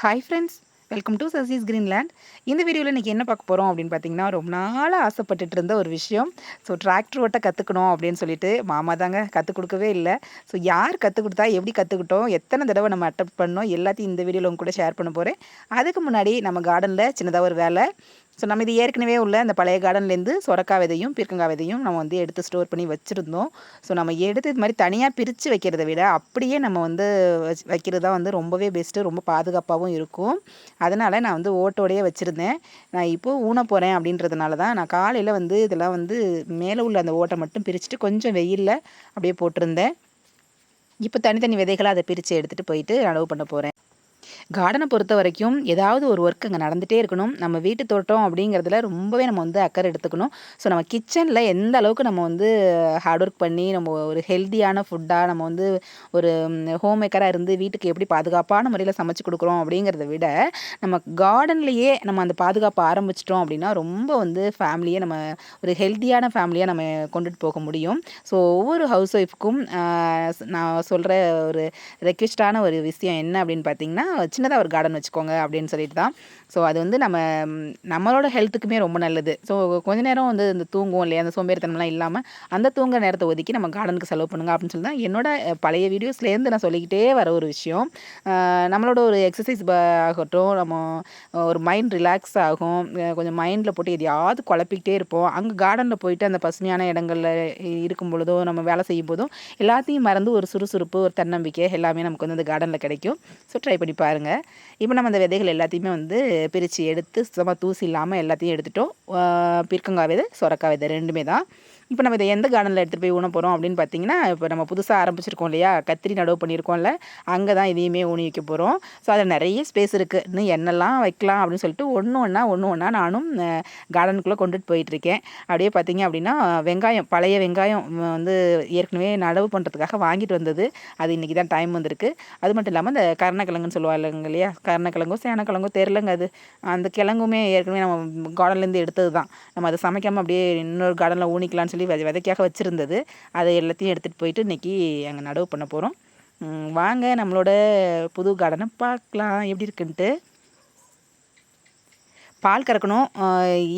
Hi friends welcome to Sasi's Greenland இந்த வீடியோவில் இன்றைக்கி என்ன பார்க்க போகிறோம் அப்படின்னு பார்த்தீங்கன்னா ரொம்ப நாளாக ஆசைப்பட்டுட்டு இருந்த ஒரு விஷயம். ஸோ டிராக்டர் ஓட்ட கற்றுக்கணும் அப்படின்னு சொல்லிட்டு மாமா தாங்க கற்றுக் கொடுக்கவே இல்லை. ஸோ யார் கற்றுக் கொடுத்தா எப்படி கற்றுக்கிட்டோம் எத்தனை தடவை நம்ம அட்டெப்ட் பண்ணோம் எல்லாத்தையும் இந்த வீடியோவில் உங்க கூட ஷேர் பண்ண போகிறேன் அதுக்கு முன்னாடி நம்ம கார்டனில் சின்னதாக ஒரு வேலை. ஸோ நம்ம இது ஏற்கனவே உள்ள அந்த பழைய கார்டன்லேருந்து சொரக்காய் விதையும் பீர்க்கங்காய் விதையும் நம்ம வந்து எடுத்து ஸ்டோர் பண்ணி வச்சுருந்தோம். ஸோ நம்ம எடுத்து இது மாதிரி தனியாக பிரித்து வைக்கிறத விட அப்படியே நம்ம வந்து வச் வைக்கிறது தான் வந்து ரொம்பவே பெஸ்ட்டு ரொம்ப பாதுகாப்பாகவும் இருக்கும். அதனால் நான் வந்து ஓட்டோடையே வச்சுருந்தேன். நான் இப்போது ஊன போகிறேன் அப்படின்றதுனால தான் நான் காலையில் வந்து இதெல்லாம் வந்து மேலே உள்ள அந்த ஓட்டை மட்டும் பிரிச்சுட்டு கொஞ்சம் வெயிலில் அப்படியே போட்டிருந்தேன். இப்போ தனித்தனி விதைகளை அதை பிரித்து எடுத்துகிட்டு போயிட்டு நடவு பண்ண போகிறேன் கார்டனை பொறுத்த வரைக்கும் ஏதாவது ஒரு ஒர்க் அங்கே நடந்துகிட்டே இருக்கணும். நம்ம வீட்டு தோட்டம் அப்படிங்கிறதுல ரொம்பவே நம்ம வந்து அக்கறை எடுத்துக்கணும். ஸோ நம்ம கிச்சனில் எந்த அளவுக்கு நம்ம வந்து ஹார்ட் ஒர்க் பண்ணி நம்ம ஒரு ஹெல்த்தியான ஃபுட்டாக நம்ம வந்து ஒரு ஹோம் மேக்கராக இருந்து வீட்டுக்கு எப்படி பாதுகாப்பான முறையில் சமைச்சு கொடுக்குறோம் அப்படிங்கிறத விட நம்ம கார்டன்லேயே நம்ம அந்த பாதுகாப்பை ஆரம்பிச்சிட்டோம் அப்படின்னா ரொம்ப வந்து ஃபேமிலியை நம்ம ஒரு ஹெல்த்தியான ஃபேமிலியாக நம்ம கொண்டுட்டு போக முடியும். ஸோ ஒவ்வொரு ஹவுஸ் ஒய்ஃப்க்கும் நான் சொல்கிற ஒரு ரெக்வெஸ்டான ஒரு விஷயம் என்ன அப்படின்னு பார்த்தீங்கன்னா சின்னதாக ஒரு கார்டன் வச்சுக்கோங்க அப்படின்னு சொல்லிட்டு தான். ஸோ அது வந்து நம்ம நம்மளோட ஹெல்த்துக்குமே ரொம்ப நல்லது. ஸோ கொஞ்ச நேரம் வந்து இந்த தூங்குவோம் இல்லையா? அந்த சோம்பேறித்தனம்லாம் இல்லாமல் அந்த தூங்குற நேரத்தை ஒதுக்கி நம்ம கார்டனுக்கு செலவு பண்ணுங்க அப்படின்னு சொல்லி தான் என்னோட பழைய வீடியோஸ்லேருந்து நான் சொல்லிக்கிட்டே வர ஒரு விஷயம். நம்மளோட ஒரு எக்ஸசைஸ் ஆகட்டும் நம்ம ஒரு மைண்ட் ரிலாக்ஸ் ஆகும். கொஞ்சம் மைண்டில் போட்டு எதையாவது குழப்பிக்கிட்டே இருப்போம். அங்கே கார்டனில் போயிட்டு அந்த பசுமையான இடங்களில் இருக்கும் பொழுதோ நம்ம வேலை செய்யும் போதும் எல்லாத்தையும் மறந்து ஒரு சுறுசுறுப்பு ஒரு தன்னம்பிக்கை எல்லாமே நமக்கு வந்து அந்த கார்டனில் கிடைக்கும். ஸோ ட்ரை பண்ணி பாருங்கள் இப்போ நம்ம அந்த விதைகள் எல்லாத்தையுமே வந்து பிரித்து எடுத்து சுத்தமாக தூசி இல்லாமல் எல்லாத்தையும் எடுத்துட்டோம். பீர்க்கங்காய் விதை சொரக்காய் விதை ரெண்டுமே தான். இப்போ நம்ம இதை எந்த கார்டனில் எடுத்துகிட்டு போய் ஊன போகிறோம் அப்படின்னு பார்த்தீங்கன்னா இப்போ நம்ம புதுசாக ஆரம்பிச்சிருக்கோம் இல்லையா? கத்திரி நடவு பண்ணியிருக்கோம்ல அங்கே தான் இதையுமே ஊனி வைக்க போகிறோம் ஸோ அதில் நிறைய ஸ்பேஸ் இருக்குது இன்னும் என்னெல்லாம் வைக்கலாம் அப்படின்னு சொல்லிட்டு ஒன்று ஒன்றா ஒன்று ஒன்றா நானும் கார்டனுக்குள்ளே கொண்டுட்டு போயிட்டுருக்கேன் அப்படியே பார்த்தீங்க அப்படின்னா வெங்காயம் பழைய வெங்காயம் வந்து ஏற்கனவே நடவு பண்ணுறதுக்காக வாங்கிட்டு வந்தது. அது இன்றைக்கி தான் டைம் வந்திருக்கு. அது மட்டும் இல்லாமல் இந்த கருணக்கிழங்குன்னு சொல்லுவாங்க இல்லையா? கருணக்கிழங்கும் சேனக்கிழங்கும் தெரிலங்க அது. அந்த கிழங்குமே ஏற்கனவே நம்ம கார்டன்லேருந்து எடுத்தது தான் நம்ம அதை சமைக்காமல் அப்படியே இன்னொரு கார்டனில் ஊனிக்கலாம்னு சொல்லி சொல்லி விதைக்காக வச்சுருந்தது. அதை எல்லாத்தையும் எடுத்துகிட்டு போயிட்டு இன்றைக்கி அங்கே நடவு பண்ண போகிறோம் வாங்க நம்மளோட புது கார்டனை பார்க்கலாம். எப்படி இருக்குன்ட்டு. பால் கறக்கணும்.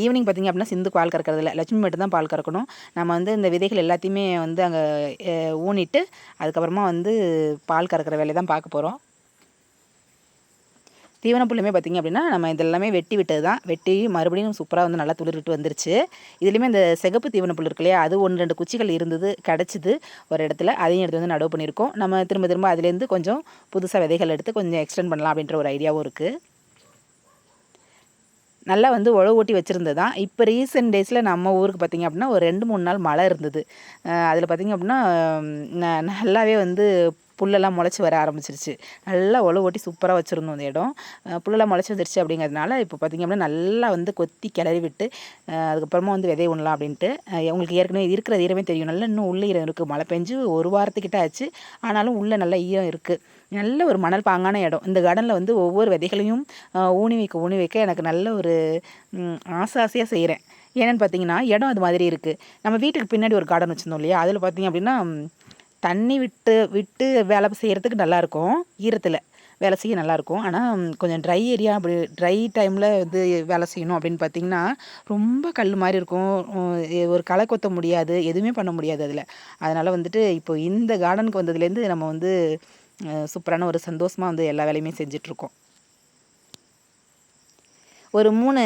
ஈவினிங் பார்த்திங்க அப்படின்னா சிந்து பால் கறக்கிறது இல்லை. லட்சுமி மட்டும் தான் பால் கறக்கணும். நம்ம வந்து இந்த விதைகள் எல்லாத்தையுமே வந்து அங்கே ஊனிட்டு அதுக்கப்புறமா வந்து பால் கறக்கிற வேலையை தான் பார்க்க போகிறோம் தீவன புல்லுமே பார்த்திங்க அப்படின்னா நம்ம இதெல்லாமே வெட்டி விட்டது தான் வெட்டி மறுபடியும் சூப்பராக வந்து நல்லா துளிர்விட்டு வந்துருச்சு. இதுலேயுமே இந்த சிகப்பு தீவன புல் இருக்கு இல்லையா அது ஒன்று ரெண்டு குச்சிகள் இருந்தது கிடச்சிது ஒரு இடத்துல. அதையும் எடுத்து வந்து நடவு பண்ணியிருக்கோம். நம்ம திரும்ப திரும்ப அதுலேருந்து கொஞ்சம் புதுசாக விதைகள் எடுத்து கொஞ்சம் எக்ஸ்டெண்ட் பண்ணலாம் அப்படின்ற ஒரு ஐடியாவும் இருக்குது நல்லா வந்து உழவு ஓட்டி வச்சுருந்தது தான் இப்போ ரீசெண்ட் டேஸில் நம்ம ஊருக்கு பார்த்திங்க அப்படின்னா ஒரு ரெண்டு மூணு நாள் மழை இருந்தது. அதில் பார்த்திங்க அப்படின்னா நல்லாவே வந்து புல்லெல்லாம் முளைச்சி வர ஆரம்பிச்சிருச்சு. நல்லா உழவு ஓட்டி சூப்பராக வச்சுருந்தோம் அந்த இடம். புல்லெல்லாம் முளைச்சி வந்துருச்சு அப்படிங்கிறதுனால இப்போ பார்த்திங்க அப்படின்னா நல்லா வந்து கொத்தி கிளறி விட்டு அதுக்கப்புறமா வந்து விதை உண்ணலாம் அப்படின்ட்டு உங்களுக்கு ஏற்கனவே இருக்கிற ஈரமே தெரியும். நல்லா இன்னும் உள்ளே ஈரம் இருக்குது மழை பெஞ்சு ஒரு வாரத்துக்கிட்ட ஆச்சு. ஆனாலும் உள்ளே நல்ல ஈரம் இருக்குது நல்ல ஒரு மணல் பாங்கான இடம். இந்த கார்டனில் வந்து ஒவ்வொரு விதைகளையும் ஊனி வைக்க ஊனி வைக்க எனக்கு நல்ல ஒரு ஆசை ஆசையாக செய்கிறேன் ஏன்னு பார்த்தீங்கன்னா இடம் அது மாதிரி இருக்குது நம்ம வீட்டுக்கு பின்னாடி ஒரு கார்டன் வச்சுருந்தோம் இல்லையா? அதில் பார்த்திங்க அப்படின்னா தண்ணி விட்டு விட்டு வேலை செய்கிறதுக்கு நல்லாயிருக்கும் ஈரத்தில் வேலை செய்ய நல்லாயிருக்கும் ஆனால் கொஞ்சம் ட்ரை ஏரியா அப்படி ட்ரை டைமில் வந்து வேலை செய்யணும் அப்படின்னு பார்த்தீங்கன்னா ரொம்ப கல் மாதிரி இருக்கும். ஒரு களை கொத்த முடியாது. எதுவுமே பண்ண முடியாது அதில். அதனால் வந்துட்டு இப்போ இந்த கார்டனுக்கு வந்ததுலேருந்து நம்ம வந்து சூப்பரான ஒரு சந்தோஷமாக வந்து எல்லா வேலையுமே செஞ்சிட்ருக்கோம். ஒரு மூணு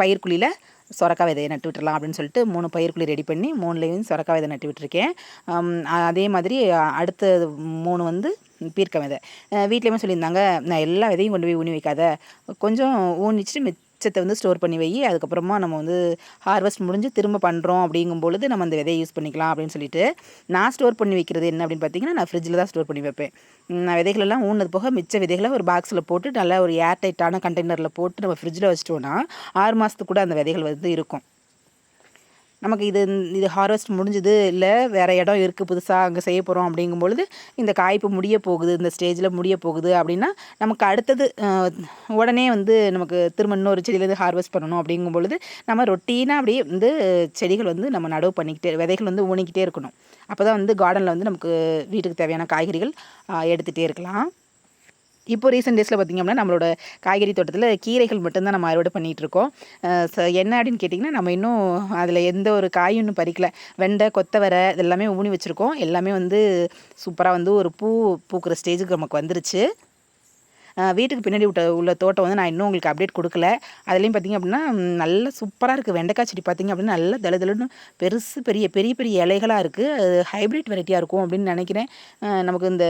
பயிர்குழியில் சொரக்காய் விதையை நட்டு விட்டுறலாம் அப்படின்னு சொல்லிட்டு மூணு பயிர்குழி ரெடி பண்ணி மூணுலேயும் சொரக்காய் விதை நட்டு விட்டுருக்கேன். அதே மாதிரி அடுத்த மூணு வந்து பீர்க்க விதை. வீட்லேயுமே சொல்லியிருந்தாங்க நான் எல்லா விதையும் கொண்டு போய் ஊனி வைக்காத. கொஞ்சம் ஊனிச்சிட்டு மிச்சத்தை வந்து ஸ்டோர் பண்ணி வை அதுக்கப்புறமா நம்ம வந்து ஹார்வெஸ்ட் முடிஞ்சு திரும்ப பண்ணுறோம் அப்படிங்கும் பொழுது நம்ம அந்த விதையை யூஸ் பண்ணிக்கலாம் அப்படின்னு சொல்லிட்டு நான் ஸ்டோர் பண்ணி வைக்கிறது என்ன அப்படின்னு பார்த்தீங்கன்னா நான் ஃப்ரிட்ஜில் தான் ஸ்டோர் பண்ணி வைப்பேன். நான் விதைகளெல்லாம் ஊனது போக மிச்ச விதைகளை ஒரு பாக்ஸில் போட்டு நல்லா ஒரு ஏர் டைட்டான கண்டெய்னரில் போட்டு நம்ம ஃப்ரிட்ஜில் வச்சிட்டோன்னா ஆறு மாதத்துக்கு கூட அந்த விதைகள் வந்து இருக்கும். நமக்கு இது இது ஹார்வெஸ்ட் முடிஞ்சுது இல்லை வேறு இடம் இருக்குது புதுசாக அங்கே செய்ய போகிறோம் அப்படிங்கும்பொழுது இந்த காய்ப்பு முடிய போகுது இந்த ஸ்டேஜில் முடிய போகுது அப்படின்னா நமக்கு அடுத்தது உடனே வந்து நமக்கு திரும்ப இன்னொரு செடியிலேருந்து ஹார்வெஸ்ட் பண்ணணும் அப்படிங்கும் பொழுது நம்ம ரொட்டீனாக அப்படியே வந்து செடிகள் வந்து நம்ம நடவு பண்ணிக்கிட்டே விதைகள் வந்து ஊனிக்கிட்டே இருக்கணும். அப்போ தான் வந்து கார்டனில் வந்து நமக்கு வீட்டுக்கு தேவையான காய்கறிகள் எடுத்துகிட்டே இருக்கலாம். இப்போ ரீசெண்ட் டேஸில் பார்த்திங்க அப்படின்னா நம்மளோட காய்கறி தோட்டத்தில் கீரைகள் மட்டும்தான் நம்ம அறுவடை பண்ணிகிட்ருக்கோம் என்ன அப்படின்னு கேட்டிங்கன்னா நம்ம இன்னும் அதில் எந்த ஒரு காயும் இன்னும் பறிக்கல. வெண்டை கொத்தவரை இதெல்லாமே ஊனி வச்சுருக்கோம். எல்லாமே வந்து சூப்பராக வந்து ஒரு பூ பூக்கிற ஸ்டேஜுக்கு நமக்கு வந்துருச்சு. வீட்டுக்கு பின்னாடி விட்ட உள்ள தோட்டம் வந்து நான் இன்னும் உங்களுக்கு அப்டேட் கொடுக்கல. அதுலேயும் பார்த்திங்க அப்படின்னா நல்ல சூப்பராக இருக்குது வெண்டைக்காய் செடி பார்த்திங்க அப்படின்னா நல்ல தழுதலுன்னு பெருசு பெரிய பெரிய பெரிய இலைகளாக இருக்குது அது ஹைப்ரிட் வெரைட்டியாக இருக்கும் அப்படின்னு நினைக்கிறேன். நமக்கு இந்த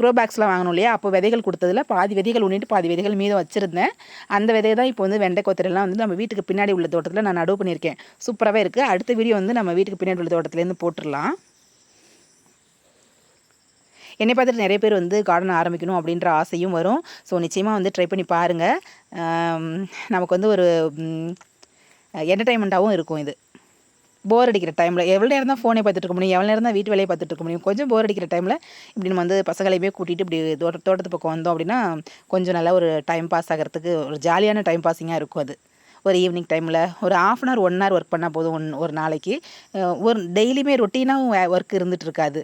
க்ரோ பேக்ஸ்லாம் வாங்கணும் இல்லையா? அப்போ விதைகள் கொடுத்ததில் பாதி விதைகள் உண்ணிட்டு பாதி விதைகள் மீதம் வச்சுருந்தேன். அந்த விதை தான் இப்போ வந்து வெண்டை கொத்தரெல்லாம் வந்து நம்ம வீட்டுக்கு பின்னாடி உள்ள தோட்டத்தில் நான் நடவு பண்ணியிருக்கேன். சூப்பராகவே இருக்குது அடுத்த வீடியோ வந்து நம்ம வீட்டுக்கு பின்னாடி உள்ள தோட்டத்துலேருந்து போட்டுடலாம். என்னை பார்த்துட்டு நிறைய பேர் வந்து கார்டன் ஆரம்பிக்கணும் அப்படின்ற ஆசையும் வரும். ஸோ நிச்சயமாக வந்து ட்ரை பண்ணி பாருங்கள் நமக்கு வந்து ஒரு என்டர்டைன்மெண்ட்டாகவும் இருக்கும் இது. போர் அடிக்கிற டைமில் எவ்வளோ நேரம் தான் ஃபோனை பார்த்துட்டு இருக்க முடியும்? எவ்வளோ நேரம் தான் வீட்டு வேலையை பார்த்துட்டு இருக்க முடியும்? கொஞ்சம் போர் அடிக்கிற டைமில் இப்படி நம்ம வந்து பசங்களையுமே கூட்டிகிட்டு இப்படி தோட்ட தோட்டத்து பக்கம் வந்தோம் அப்படின்னா கொஞ்சம் நல்லா ஒரு டைம் பாஸ் ஆகிறதுக்கு ஒரு ஜாலியான டைம் பாஸிங்காக இருக்கும் அது. ஒரு ஈவினிங் டைமில் ஒரு half an hour one hour work பண்ணால் போதும் ஒன் ஒரு நாளைக்கு. ஒரு டெய்லியுமே ரொட்டீனாகவும் ஒர்க் இருந்துகிட்டு இருக்காது.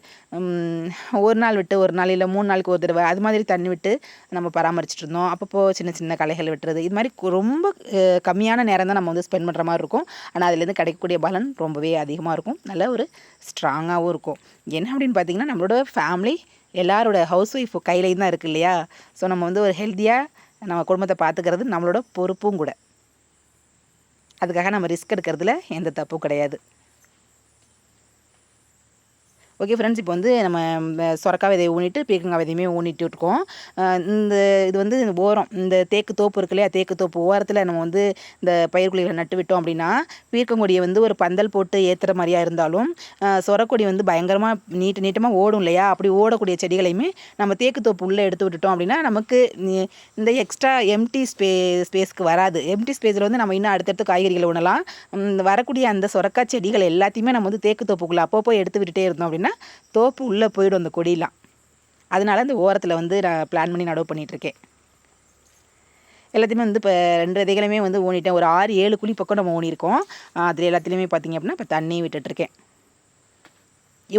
ஒரு நாள் விட்டு ஒரு நாள் இல்லை மூணு நாளுக்கு ஒரு தடவை. அது மாதிரி தண்ணி விட்டு நம்ம பராமரிச்சுட்டு இருந்தோம். அப்பப்போ சின்ன சின்ன களைகள் விட்டுறது. இது மாதிரி ரொம்ப கம்மியான நேரம் தான் நம்ம வந்து ஸ்பெண்ட் பண்ணுற மாதிரி இருக்கும். ஆனால் அதுலேருந்து கிடைக்கக்கூடிய பலன் ரொம்பவே அதிகமாக இருக்கும். நல்ல ஒரு ஸ்ட்ராங்காகவும் இருக்கும். என்ன அப்படின்னு பார்த்தீங்கன்னா நம்மளோட ஃபேமிலி எல்லாரோட ஹவுஸ் ஒய்ஃப் கையிலையும் தான் இருக்குது இல்லையா? ஸோ நம்ம வந்து ஒரு ஹெல்த்தியாக நம்ம குடும்பத்தை பார்த்துக்கிறது நம்மளோட பொறுப்பும் கூட. அதுக்காக நம்ம ரிஸ்க் எடுக்கிறதுல எந்த தப்பும் கிடையாது. ஓகே ஃப்ரெண்ட்ஸ் இப்போ வந்து நம்ம சொரக்காய் விதையை ஊனிட்டு பீக்கங்காய் விதையுமே ஊனிட்டு இருக்கோம். இந்த இது வந்து ஓரம் இந்த தேக்கு தோப்பு இருக்கு இல்லையா தேக்கு தோப்பு ஓரத்தில் நம்ம வந்து இந்த பயிர்குழிகளை நட்டு விட்டோம் அப்படின்னா பீர்க்கங்கொடியை வந்து ஒரு பந்தல் போட்டு ஏற்றுற மாதிரியா இருந்தாலும் சொரக்கொடி வந்து பயங்கரமாக நீட்டு நீட்டமாக ஓடும் இல்லையா? அப்படி ஓடக்கூடிய செடிகளையுமே நம்ம தேக்கு தோப்பு உள்ளே எடுத்து விட்டுட்டோம் அப்படின்னா நமக்கு இந்த எக்ஸ்ட்ரா எம்டி ஸ்பே ஸ்பேஸ்க்கு வராது. எம்டி ஸ்பேஸில் வந்து நம்ம இன்னும் அடுத்தடுத்து காய்கறிகளை உணலாம் வரக்கூடிய அந்த சொரக்காய் செடிகள் எல்லாத்தையுமே நம்ம வந்து தேக்கு தோப்புக்குள்ளே அப்பப்போ எடுத்து விட்டுட்டே இருந்தோம் அப்படின்னா தோப்பு உள்ளே போயிடும் அந்த கொடியெலாம் அதனால இந்த ஓரத்தில் வந்து நான் பிளான் பண்ணி நடவு பண்ணிகிட்ருக்கேன் எல்லாத்தையுமே வந்து இப்போ ரெண்டு விதைகளுமே வந்து ஊனிட்டேன். ஒரு ஆறு ஏழு குழி பக்கம் நம்ம ஊனியிருக்கோம். அதில் எல்லாத்துலேயுமே பார்த்திங்க அப்படின்னா இப்போ தண்ணி விட்டுட்ருக்கேன்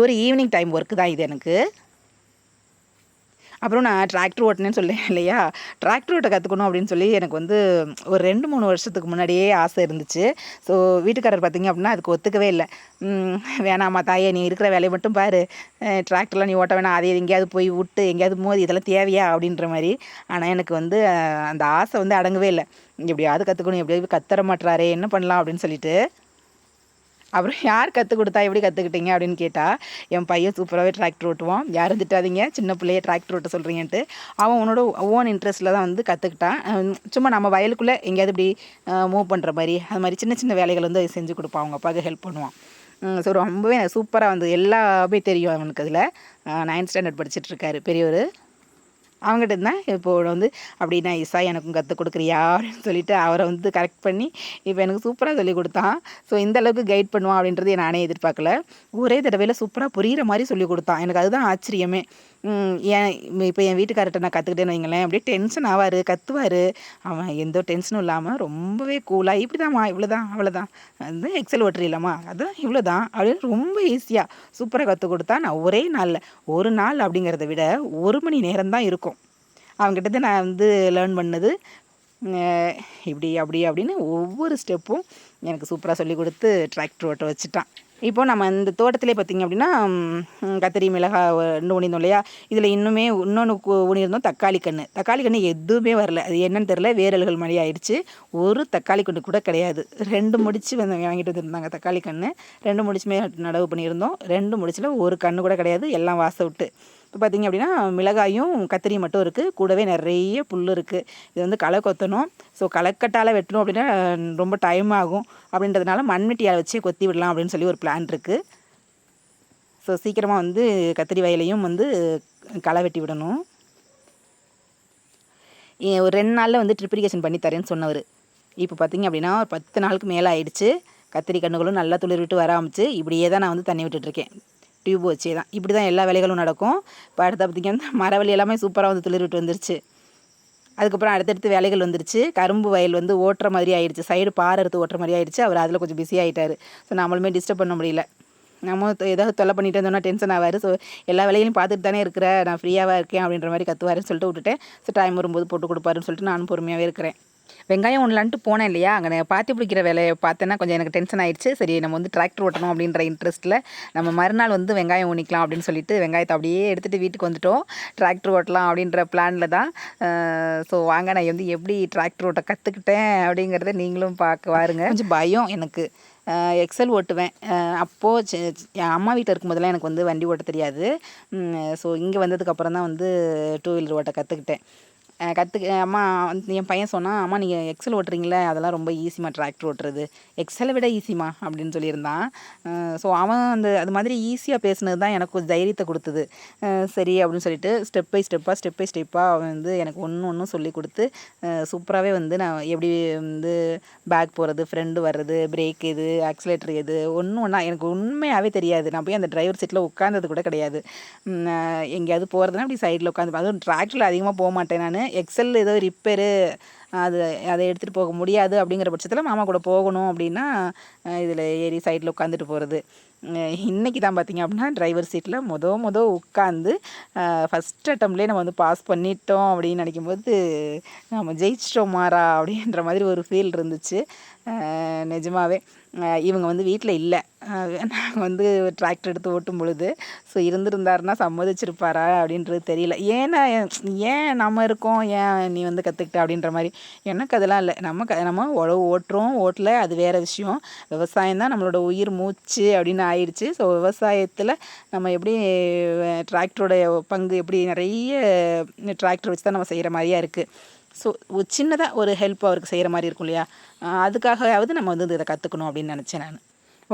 ஒரு ஈவினிங் டைம் ஒர்க்கு தான் இது எனக்கு. அப்புறம் நான் டிராக்டர் ஓட்டினேன்னு சொல்லேன் இல்லையா? டிராக்டர் ஓட்ட கற்றுக்கணும் அப்படின்னு சொல்லி எனக்கு வந்து ஒரு ரெண்டு மூணு வருஷத்துக்கு முன்னாடியே ஆசை இருந்துச்சு. ஸோ வீட்டுக்காரர் பார்த்திங்க அப்படின்னா அதுக்கு ஒத்துக்கவே இல்லை. வேணாம்மா தாயே நீ இருக்கிற வேலையை மட்டும் பாரு. டிராக்டர்லாம் நீ ஓட்ட வேணாம். அதை எங்கேயாவது போய் விட்டு எங்கேயாவது மோதி இதெல்லாம் தேவையா? அப்படின்ற மாதிரி. ஆனால் எனக்கு வந்து அந்த ஆசை வந்து அடங்கவே இல்லை. எப்படியாவது கற்றுக்கணும் எப்படியாவது கத்துற மாட்டுறாரே என்ன பண்ணலாம்? அப்படின்னு சொல்லிட்டு அப்புறம் யார் கற்றுக் கொடுத்தா எப்படி கற்றுக்கிட்டீங்க அப்படின்னு கேட்டால் என் பையன் சூப்பராகவே டிராக்டர் ஓட்டுவான். யாரும் திட்டாதீங்க சின்ன பிள்ளைய டிராக்டர் ஓட்ட சொல்கிறீங்கன்ட்டு அவன் உன்னோட ஓன் இன்ட்ரெஸ்ட்டில் தான் வந்து கற்றுக்கிட்டான் சும்மா நம்ம வயலுக்குள்ளே எங்கேயாவது இப்படி மூவ் பண்ணுற மாதிரி அது மாதிரி சின்ன சின்ன வேலைகள் வந்து செஞ்சு கொடுப்பான். அவங்க அப்பாவுக்கு ஹெல்ப் பண்ணுவான். ஸோ ரொம்பவே சூப்பராக வந்து எல்லாமே தெரியும் அவனுக்கு அதில். நைன்த் ஸ்டாண்டர்ட் படிச்சுட்ருக்காரு பெரியவர். அவங்ககிட்ட தான் இப்போ வந்து அப்படி இசா எனக்கும் கற்றுக் கொடுக்குறியா? அப்படின்னு சொல்லிட்டு அவரை வந்து கரெக்ட் பண்ணி இப்போ எனக்கு சூப்பராக சொல்லி கொடுத்தான். ஸோ இந்த அளவுக்கு கைட் பண்ணுவான் அப்படின்றது நானே எதிர்பார்க்கல. ஒரே தடவையில் சூப்பராக புரிகிற மாதிரி சொல்லி கொடுத்தான். எனக்கு அதுதான் ஆச்சரியமே. ஏன் இப்போ என் வீட்டுக்கார்ட்ட நான் கற்றுக்கிட்டேன்னு வைங்களேன். அப்படியே டென்ஷன் ஆவார் கத்துவார். அவன் எந்த டென்ஷனும் இல்லாமல் ரொம்பவே கூலாக இப்படி தான்மா இவ்வளோ தான் அவ்வளோதான் அது எக்ஸல் ஓட்டுறி இல்லாமா அதுதான் இவ்வளோ தான் அப்படின்னு ரொம்ப ஈஸியாக சூப்பராக கற்றுக் கொடுத்தா நான் ஒரே நாளில் ஒரு நாள் அப்படிங்கிறத விட ஒரு மணி நேரம் தான் இருக்கும். அவங்ககிட்ட நான் வந்து லேர்ன் பண்ணது இப்படி அப்படி அப்படின்னு ஒவ்வொரு ஸ்டெப்பும் எனக்கு சூப்பராக சொல்லி கொடுத்து டிராக்டர் ஓட்ட வச்சுட்டான். இப்போ நம்ம இந்த தோட்டத்திலே பார்த்திங்க அப்படின்னா கத்திரி மிளகாய் ரெண்டு ஊனிருந்தோம் இல்லையா? இதில் இன்னுமே இன்னொன்று ஊனியிருந்தோம் தக்காளி கன்று தக்காளி கன்று எதுவுமே வரல. அது என்னன்னு தெரில வேரல்கள் மாதிரி ஆயிடுச்சு. ஒரு தக்காளி கன்று கூட கிடையாது. ரெண்டு முடிச்சு வந்து வாங்கிட்டு வந்துருந்தாங்க தக்காளி கன்று ரெண்டு முடிச்சுமே நடவு பண்ணியிருந்தோம். ரெண்டு முடிச்சில் ஒரு கன்று கூட கிடையாது. எல்லாம் வாச விட்டு. இப்போ பார்த்திங்க அப்படின்னா மிளகாயும் கத்திரி மட்டும் இருக்குது கூடவே நிறைய புல் இருக்குது இது வந்து களை கொத்தணும். ஸோ களைக்கட்டால் வெட்டணும் அப்படின்னா ரொம்ப டைம் ஆகும். அப்படின்றதுனால மண்வெட்டியால் வச்சே கொத்தி விடலாம் அப்படின்னு சொல்லி ஒரு பிளான் இருக்குது ஸோ சீக்கிரமாக வந்து கத்திரி வயலையும் வந்து களை வெட்டி விடணும். ஒரு ரெண்டு நாளில் வந்து ட்ரிப்ரிகேஷன் பண்ணி தரேன்னு சொன்னவர். இப்போ பார்த்திங்க அப்படின்னா ஒரு பத்து நாளுக்கு மேலே ஆயிடுச்சு. கத்திரி கண்ணுகளும் நல்லா துளிர் விட்டு வர ஆரம்பிச்சு. இப்படியே தான் நான் வந்து தண்ணி விட்டுட்ருக்கேன் டியூப் வச்சே தான். இப்படி தான் எல்லா வேலைகளும் நடக்கும். இப்போ அடுத்த பார்த்திங்கன்னா மரவள்ளி எல்லாமே சூப்பராக வந்து துளிர்விட்டு வந்துருச்சு. அதுக்கப்புறம் அடுத்தடுத்து வேலைகள் வந்துருச்சு. கரும்பு வயல் வந்து ஓட்டுற மாதிரி ஆயிடுச்சு. சைடு பாறை எடுத்து ஓட்டுற மாதிரி ஆயிடுச்சு. அவர் அதில் கொஞ்சம் பிஸி ஆகிட்டார் ஸோ நம்மளுமே டிஸ்டர்ப் பண்ண முடியல. நம்ம ஏதாவது தொல்லை பண்ணிட்டு இருந்தோம்னா டென்ஷன் ஆவார். ஸோ எல்லா வேலையிலையும் பார்த்துட்டு தானே இருக்கிற. நான் ஃப்ரீயாக இருக்கேன் அப்படின்ற மாதிரி கற்றுவாருன்னு சொல்லிட்டு விட்டுட்டேன். ஸோ டைம் வரும்போது போட்டு கொடுப்பாருன்னு சொல்லிட்டு நானும் பொறுமையாகவே இருக்கிறேன். வெங்காயம் ஒன்றலான்ட்டு போனேன் இல்லையா? அங்கே பாத்தி பிடிக்கிற வேலையை பார்த்தேன்னா கொஞ்சம் எனக்கு டென்ஷன் ஆயிடுச்சு. சரி நம்ம வந்து டிராக்டர் ஓட்டணும் அப்படின்ற இன்ட்ரெஸ்ட்டில் நம்ம மறுநாள் வந்து வெங்காயம் ஊனிக்கலாம் அப்படின்னு சொல்லிட்டு வெங்காயத்தை அப்படியே எடுத்துகிட்டு வீட்டுக்கு வந்துட்டோம். டிராக்டர் ஓட்டலாம் அப்படின்ற பிளானில் தான் ஸோ வாங்க நான் வந்து எப்படி டிராக்டர் ஓட்ட கற்றுக்கிட்டேன் அப்படிங்கிறத நீங்களும் பார்க்க வாருங்க. கொஞ்சம் பயம் எனக்கு. எக்ஸல் ஓட்டுவேன். அப்போது என் அம்மா வீட்டில் இருக்கும்போதெல்லாம் எனக்கு வந்து வண்டி ஓட்ட தெரியாது. ஸோ இங்கே வந்ததுக்கப்புறம் தான் வந்து டூ வீலர் ஓட்ட கற்றுக்கிட்டேன் கற்றுக்க அம்மா வந்து என் பையன் சொன்னான் அம்மா நீங்கள் எக்ஸல் ஓட்டுறீங்களே அதெல்லாம் ரொம்ப ஈஸிமா டிராக்டர் ஓட்டுறது. எக்ஸலை விட ஈஸிமா அப்படின்னு சொல்லியிருந்தான். ஸோ அவன் அந்த அது மாதிரி ஈஸியாக பேசுனது தான் எனக்கு ஒரு தைரியத்தை கொடுத்தது. சரி அப்படின்னு சொல்லிட்டு ஸ்டெப் பை ஸ்டெப்பாக ஸ்டெப் பை ஸ்டெப்பாக அவன் வந்து எனக்கு ஒன்று ஒன்றும் சொல்லி கொடுத்து சூப்பராகவே வந்து நான் எப்படி வந்து பேக் போகிறது ஃப்ரெண்டு வர்றது பிரேக் எது ஆக்சிலேட்டர் எது ஒன்று ஒன்றா எனக்கு உண்மையாகவே தெரியாது. நான் போய் அந்த டிரைவர் சீட்டில் உட்காந்தது கூட கிடையாது. எங்கேயாவது போகிறதுனா அப்படி சைடில் உட்காந்து அதுவும் டிராக்டரில் அதிகமாக போக மாட்டேன் நான். எக்ஸல் ஏதோ ரிப்பேரு அது அதை எடுத்துகிட்டு போக முடியாது அப்படிங்கிற பட்சத்தில் மாமா கூட போகணும் அப்படின்னா இதில் ஏறி சைடில் உட்காந்துட்டு போகிறது இன்றைக்கி தான் பார்த்திங்க அப்படின்னா டிரைவர் சீட்டில் மொத மொத உட்காந்து ஃபஸ்ட் அட்டம்ப்ட்லேயே நம்ம வந்து பாஸ் பண்ணிட்டோம் அப்படின்னு நினைக்கும்போது நம்ம ஜெயிச்சிட்டோம் மாறா அப்படின்ற மாதிரி ஒரு ஃபீல் இருந்துச்சு. நிஜமாவே. இவங்க வந்து வீட்டில் இல்லை. நாங்கள் வந்து டிராக்டர் எடுத்து ஓட்டும் பொழுது ஸோ இருந்திருந்தாருன்னா சம்மதிச்சிருப்பாரா? அப்படின்றது தெரியல. ஏன்னா ஏன் நம்ம இருக்கோம்? ஏன் நீ வந்து கற்றுக்கிட்ட அப்படின்ற மாதிரி. எனக்கு அதெல்லாம் இல்லை. நம்ம க நம்ம உழவு ஓட்டுறோம் ஓட்டல. அது வேறு விஷயம். விவசாயம் தான் நம்மளோட உயிர் மூச்சு அப்படின்னு ஆயிடுச்சு. ஸோ விவசாயத்தில் நம்ம எப்படி டிராக்டரோட பங்கு எப்படி நிறைய டிராக்டர் வச்சு தான் நம்ம செய்கிற மாதிரியா இருக்குது ஸோ ஒரு சின்னதாக ஒரு ஹெல்ப் அவருக்கு செய்கிற மாதிரி இருக்கும் இல்லையா? அதுக்காகவாவது நம்ம வந்து இதை கற்றுக்கணும் அப்படின்னு நினச்சேன் நான்.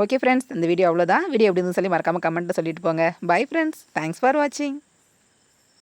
ஓகே ஃப்ரெண்ட்ஸ் இந்த வீடியோ அவ்வளோதான் வீடியோ எப்படின்னு சொல்லி மறக்காமல் கமெண்ட்டில் சொல்லிட்டு போங்க. பை ஃப்ரெண்ட்ஸ் தேங்க்ஸ் ஃபார் வாட்சிங்